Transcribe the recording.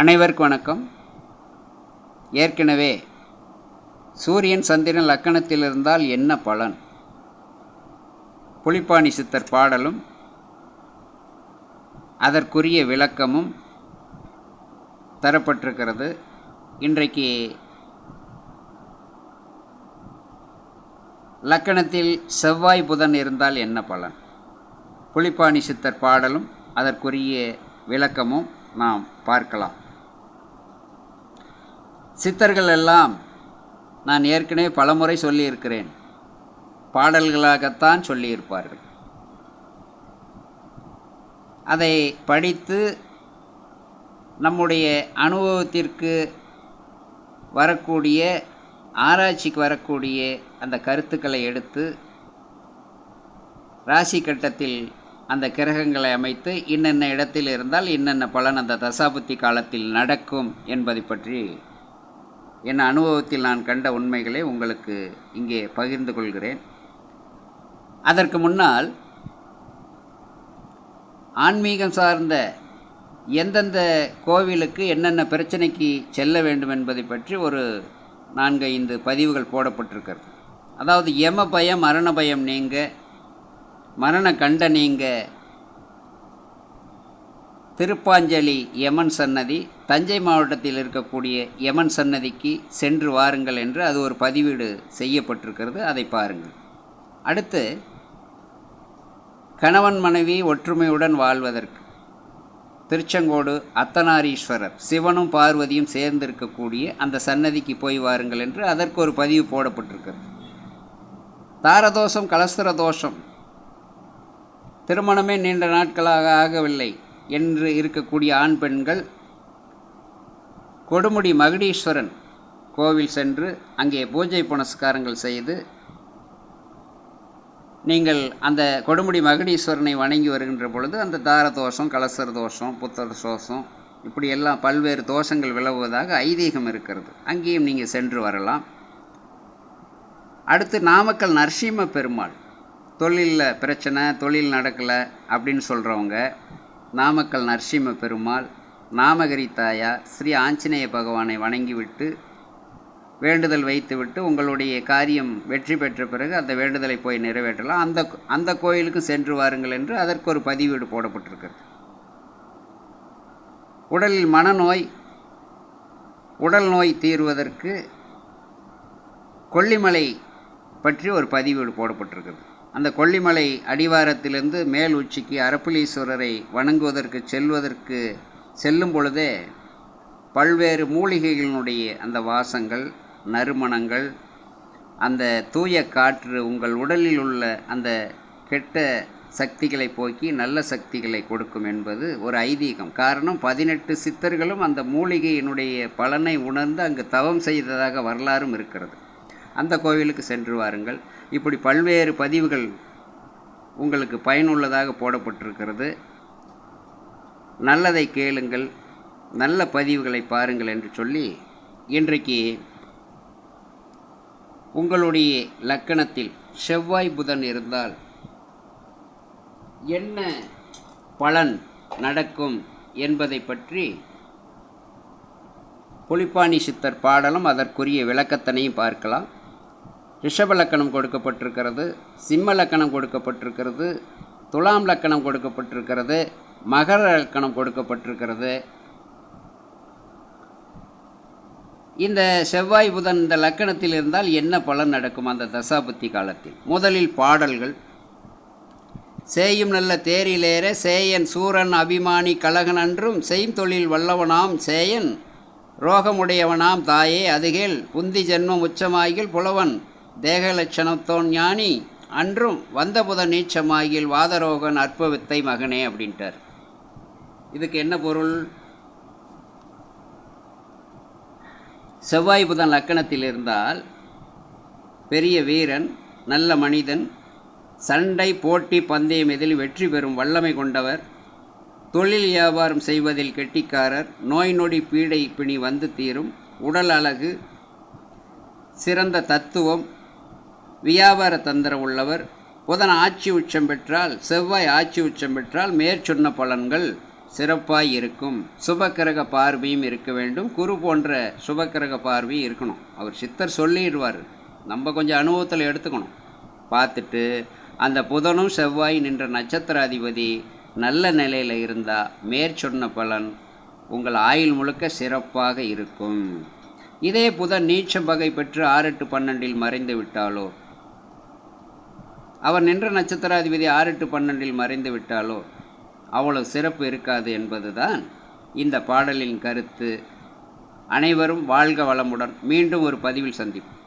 அனைவருக்கும் வணக்கம். ஏற்கனவே சூரியன் சந்திரன் லக்கணத்தில் இருந்தால் என்ன பலன்? புலிப்பாணி சித்தர் பாடலும் அதற்குரிய விளக்கமும் தரப்பட்டிருக்கிறது. இன்றைக்கு லக்கணத்தில் செவ்வாய் புதன் இருந்தால் என்ன பலன்? புலிப்பாணி சித்தர் பாடலும் அதற்குரிய விளக்கமும் நாம் பார்க்கலாம். சித்தர்கள் எல்லாம் நான் ஏற்கனவே பலமுறை சொல்லியிருக்கிறேன். பாடல்களாகத்தான் சொல்லியிருப்பார்கள். அதை படித்து நம்முடைய அனுபவத்திற்கு வரக்கூடிய ஆராய்ச்சிக்கு வரக்கூடிய அந்த கருத்துக்களை எடுத்து ராசி கட்டத்தில் அந்த கிரகங்களை அமைத்து இன்னென்ன இடத்தில் இருந்தால் இன்னென்ன பலன் அந்த தசாபுத்தி காலத்தில் நடக்கும் என்பதை பற்றி என் அனுபவத்தில் நான் கண்ட உண்மைகளை உங்களுக்கு இங்கே பகிர்ந்து கொள்கிறேன். அதற்கு முன்னால் ஆன்மீகம் சார்ந்த எந்தெந்த கோவிலுக்கு என்னென்ன பிரச்சனைக்கு செல்ல வேண்டும் என்பதை பற்றி ஒரு நான்கு ஐந்து பதிவுகள் போடப்பட்டிருக்கிறது. அதாவது யம பயம் மரண பயம் நீங்க மரண கண்ட நீங்கள் திருப்பாஞ்சலி யமன் சன்னதி தஞ்சை மாவட்டத்தில் இருக்கக்கூடிய யமன் சன்னதிக்கு சென்று வாருங்கள் என்று அது ஒரு பதிவீடு செய்யப்பட்டிருக்கிறது. அதை பாருங்கள். அடுத்து கணவன் மனைவி ஒற்றுமையுடன் வாழ்வதற்கு. திருச்செங்கோடு அத்தனாரீஸ்வரர் சிவனும் பார்வதியும் சேர்ந்திருக்கக்கூடிய அந்த சன்னதிக்கு போய் வாருங்கள் என்று அதற்கு ஒரு பதிவு போடப்பட்டிருக்கிறது. தாரதோஷம் கலஸ்திர தோஷம் திருமணமே நீண்ட நாட்களாக ஆகவில்லை. என்று இருக்கக்கூடிய ஆண் பெண்கள் கொடுமுடி மகுடீஸ்வரன் கோவில் சென்று அங்கே பூஜை புனஸ்காரங்கள் செய்து நீங்கள் அந்த கொடுமுடி மகுடீஸ்வரனை வணங்கி வருகின்ற பொழுது அந்த தார தோஷம் கலசர தோஷம் புத்தர தோஷம் இப்படி எல்லாம் பல்வேறு தோஷங்கள் விலகுவதாக ஐதீகம் இருக்கிறது. அங்கேயும் நீங்கள் சென்று வரலாம். அடுத்து நாமக்கல் நரசிம்ம பெருமாள். தொழிலில் பிரச்சனை தொழில் நடக்கலை அப்படின்னு சொல்கிறவங்க நாமக்கல் நரசிம்ம பெருமாள் நாமகரி தாயா ஸ்ரீ ஆஞ்சநேய பகவானை வணங்கிவிட்டு வேண்டுதல் வைத்துவிட்டு உங்களுடைய காரியம் வெற்றி பெற்ற பிறகு அந்த வேண்டுதலை போய் நிறைவேற்றலாம். அந்த அந்த கோயிலுக்கு சென்று வாருங்கள் என்று அதற்கு ஒரு பதிவீடு போடப்பட்டிருக்கிறது. உடலில் மனநோய் உடல் நோய் தீர்வதற்கு கொல்லிமலை பற்றி ஒரு பதிவீடு போடப்பட்டிருக்கிறது. அந்த கொல்லிமலை அடிவாரத்திலிருந்து மேல் உச்சிக்கு அரப்புலீஸ்வரரை வணங்குவதற்கு செல்வதற்கு செல்லும் பொழுதே பல்வேறு மூலிகைகளினுடைய அந்த வாசங்கள் நறுமணங்கள் அந்த தூய காற்று உங்கள் உடலில் உள்ள அந்த கெட்ட சக்திகளை போக்கி நல்ல சக்திகளை கொடுக்கும் என்பது ஒரு ஐதீகம். காரணம் பதினெட்டு சித்தர்களும் அந்த மூலிகையினுடைய பலனை உணர்ந்து அங்கு தவம் செய்ததாக வரலாறும் இருக்கிறது. அந்த கோவிலுக்கு சென்று வாருங்கள். இப்படி பல்வேறு பதிவுகள் உங்களுக்கு பயனுள்ளதாக போடப்பட்டிருக்கிறது. நல்லதை கேளுங்கள் நல்ல பதிவுகளை பாருங்கள் என்று சொல்லி இன்றைக்கு உங்களுடைய லக்கணத்தில் செவ்வாய் புதன் இருந்தால் என்ன பலன் நடக்கும் என்பதை பற்றி புலிப்பாணி சித்தர் பாடலும் அதற்குரிய விளக்கத்தனையும் பார்க்கலாம். ரிஷப லக்கணம் கொடுக்கப்பட்டிருக்கிறது சிம்ம லக்கணம் கொடுக்கப்பட்டிருக்கிறது துலாம் லக்கணம் கொடுக்கப்பட்டிருக்கிறது மகர லக்கணம் கொடுக்கப்பட்டிருக்கிறது. இந்த செவ்வாய் புதன் இந்த லக்கணத்தில் இருந்தால் என்ன பலன் நடக்கும் அந்த தசாபத்தி காலத்தில்? முதலில் பாடல்கள். சேயும் நல்ல தேரிலேற சேயன் சூரன் அபிமானி கலகன் அன்றும் செய்யும் தொழில் வல்லவனாம் சேயன் ரோகமுடையவனாம் தாயே அதுகேல் புந்தி ஜென்மம் உச்சமாகில் புலவன் தேகலட்சணத்தோன் ஞானி. அன்றும் வந்த புத நீச்சமாகில் வாதரோகன் அற்பவித்தை மகனே அப்படின்ட்டார். இதுக்கு என்ன பொருள்? செவ்வாய் புதன் லக்கணத்தில் இருந்தால் பெரிய வீரன் நல்ல மனிதன் சண்டை போட்டி பந்தயம் இதில் வெற்றி பெறும் வல்லமை கொண்டவர் தொழில் வியாபாரம் செய்வதில் கெட்டிக்காரர் நோய் நொடி பீடை பிணி வந்து தீரும் உடல் அழகு சிறந்த தத்துவம் வியாபார தந்திரம் உள்ளவர். புதன் ஆட்சி உச்சம் பெற்றால் செவ்வாய் ஆட்சி உச்சம் பெற்றால் மேற்சொன்ன பலன்கள் சிறப்பாய் இருக்கும். சுபக்கிரக பார்வையும் இருக்க வேண்டும். குரு போன்ற சுபக்கிரக பார்வையும் இருக்கணும். அவர் சித்தர் சொல்லிடுவார். நம்ம கொஞ்சம் அனுபவத்தில் எடுத்துக்கணும். பார்த்துட்டு அந்த புதனும் செவ்வாய் நின்ற நட்சத்திராதிபதி நல்ல நிலையில் இருந்தால் மேற்சொன்ன பலன் உங்கள் ஆயுள் முழுக்க சிறப்பாக இருக்கும். இதே புதன் நீச்சம் பகை பெற்று ஆறு எட்டு பன்னெண்டில் மறைந்து விட்டாலோ அவர் நின்ற நட்சத்திராதிபதி ஆறு எட்டு பன்னெண்டில் மறைந்து விட்டாலோ? அவ்வளவு சிறப்பு இருக்காது என்பதுதான் இந்த பாடலின் கருத்து. அனைவரும் வாழ்க வளமுடன் மீண்டும் ஒரு பதிவில் சந்திப்போம்.